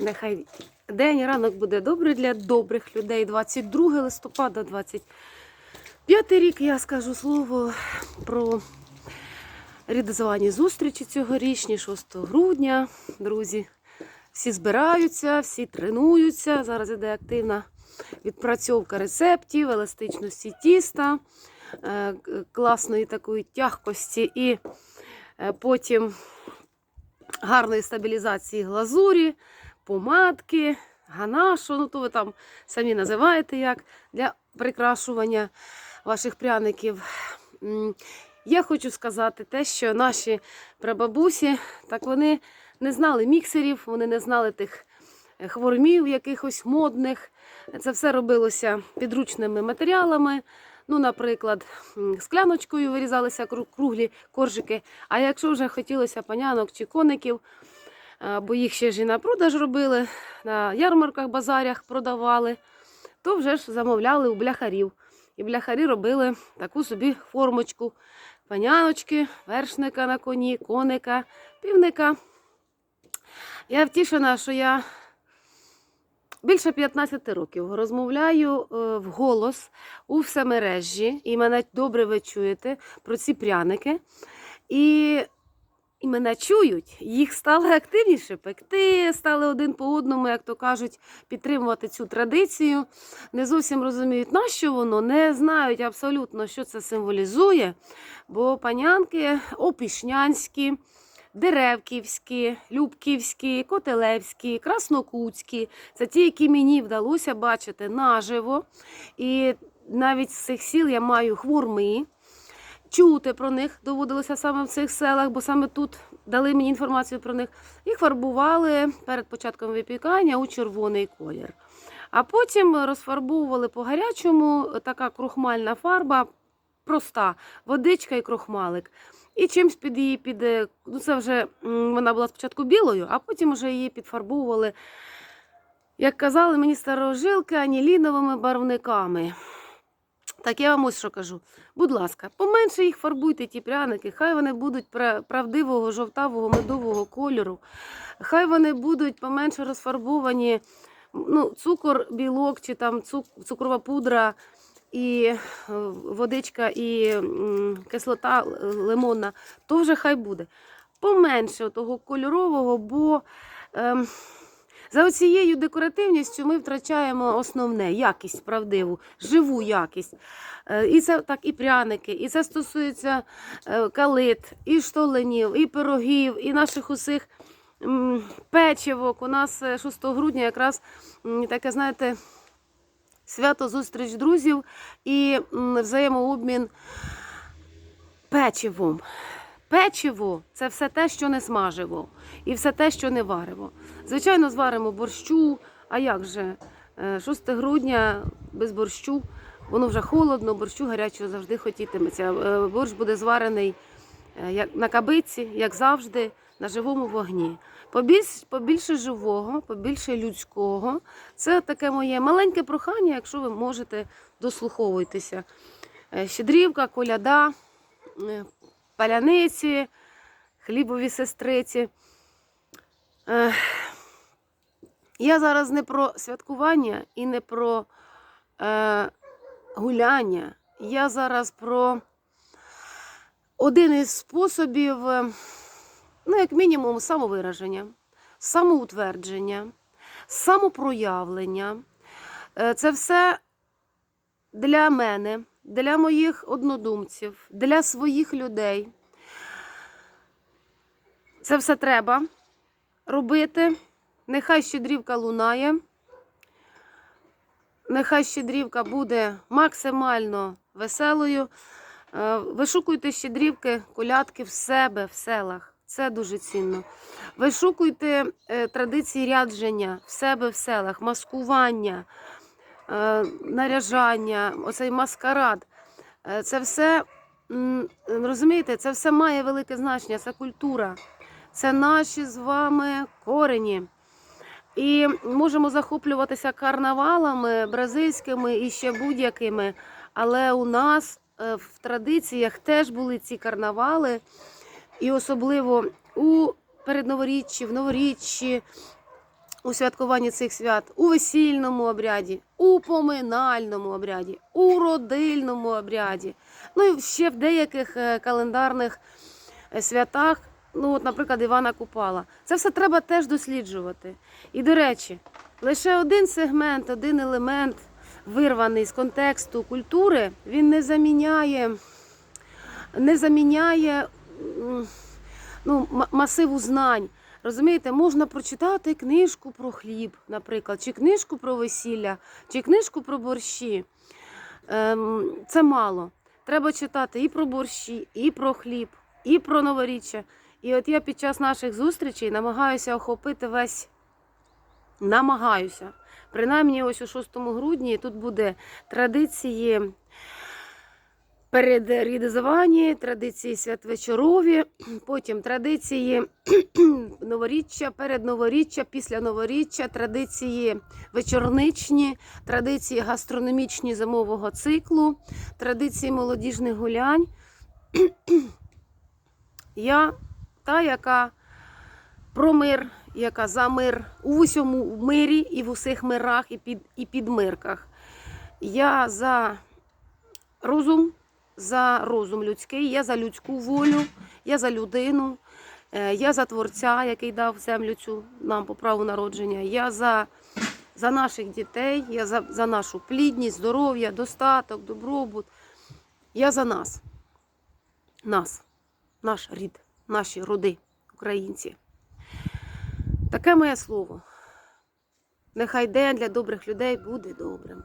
Нехай день, ранок буде добрий для добрих людей. 22 листопада, 25 рік. Я скажу слово про рідозвані зустрічі цьогорічні, 6 грудня. Друзі, всі збираються, всі тренуються. Зараз іде активна відпрацьовка рецептів, еластичності тіста, е, класної такої тягкості і е, потім гарної стабілізації глазурі, помадки, ганашу, ну то ви там самі називаєте як для прикрашування ваших пряників. Я хочу сказати те, що наші прабабусі, так вони не знали міксерів, вони не знали тих е, хвормів якихось модних. Це все робилося підручними матеріалами. Ну, наприклад, скляночкою вирізалися круглі коржики. А якщо вже хотілося панянок чи коників, бо їх ще ж і на продаж робили, на ярмарках, базарях продавали, то вже ж замовляли у бляхарів. І бляхарі робили таку собі формочку паняночки, вершника на коні, коника, півника. Я втішена, що я більше 15 років розмовляю е, вголос у всемережжі, і мене добре ви чуєте про ці пряники. І, і мене чують, їх стало активніше пекти, стали один по одному, як то кажуть, підтримувати цю традицію. Не зовсім розуміють, на що воно, не знають абсолютно, що це символізує. Бо панянки опішнянські, Деревківські, Любківські, Котелевські, Краснокутські це ті, які мені вдалося бачити наживо. І навіть з цих сіл я маю хворми. Чути про них доводилося саме в цих селах, бо саме тут дали мені інформацію про них. Їх фарбували перед початком випікання у червоний колір. А потім розфарбовували по гарячому така крохмальна фарба, проста водичка і крохмалик. І чимсь під її під. е, Ну це вже вона була спочатку білою, а потім вже її підфарбовували, як казали мені старожилки, аніліновими барвниками. Так я вам ось що кажу. Будь ласка, поменше їх фарбуйте, ті пряники, хай вони будуть правдивого жовтавого медового кольору, хай вони будуть поменше розфарбовані. Ну, цукор, білок чи там цукрова пудра і е, водичка і кислота лимонна, то вже хай буде. Поменше того кольорового, бо ем, за оцією декоративністю ми втрачаємо основне якість правдиву, живу якість. Е, І це так і пряники, і це стосується е, калит, і штоленів, і пирогів, і наших усіх печивок. У нас е, 6 грудня якраз таке, знаєте, свято зустріч друзів і взаємообмін печивом. Печиво це все те, що не смаживо, і все те, що не вариво. Звичайно, зваримо борщу. А як же? Е, 6 грудня без борщу, воно вже холодно, борщу гарячого завжди хотітиметься. Е, Борщ буде зварений е, на кабиці, як завжди, на живому вогні. Побільш, побільше живого, побільше людського. Це таке моє маленьке прохання, якщо ви можете дослуховуйтеся. Е, Щедрівка, коляда, е, паляниці, хлібові сестриці. Я зараз не про святкування і не про е, гуляння. Я зараз про один із способів, е, ну, як мінімум, самовираження, самоутвердження, самопроявлення. Е, Це все для мене, для моїх однодумців, для своїх людей. Це все треба робити. Нехай щедрівка лунає. Нехай щедрівка буде максимально веселою. Е, Вишукуйте щедрівки, колядки в себе в селах. Це дуже цінно. Вишукуйте е, традиції рядження в себе в селах, маскування, наряжання, оцей маскарад. Е, Це все, розумієте, це все має велике значення, це культура, це наші з вами корені. І можемо захоплюватися карнавалами бразильськими і ще будь-якими. Але у нас е, в традиціях теж були ці карнавали, і особливо у передноворіччі, в новоріччі, у святкуванні цих свят у весільному обряді, у поминальному обряді, у родильному обряді, ну і ще в деяких е, календарних е, святах, ну от, наприклад, Івана Купала. Це все треба теж досліджувати. І, до речі, лише один сегмент, один елемент, вирваний з контексту культури, він не заміняє, не заміняє ну, масиву знань. Розумієте, можна прочитати книжку про хліб, наприклад, чи книжку про весілля, чи книжку про борщі. Ем, це мало. Треба читати і про борщі, і про хліб, і про новоріччя. І от я під час наших зустрічей намагаюся охопити весь. Намагаюся. Принаймні, ось у 6 грудні тут буде традиції передрідизовані, традиції святвечорові, потім традиції новоріччя, передноворіччя, після новоріччя, традиції вечорничні, традиції гастрономічні зимового циклу, традиції молодіжних гулянь. Я та, яка про мир, яка за мир у усьому мирі і в усіх мирах і під, і підмирках. Я за розум, за розум людський, я за людську волю, я за людину, е, я за творця, який дав землю цю нам по праву народження. Я за, за наших дітей, я за, за нашу плідність, здоров'я, достаток, добробут. Я за нас. Нас, наш рід, наші роди, українці. Таке моє слово. Нехай день для добрих людей буде добрим.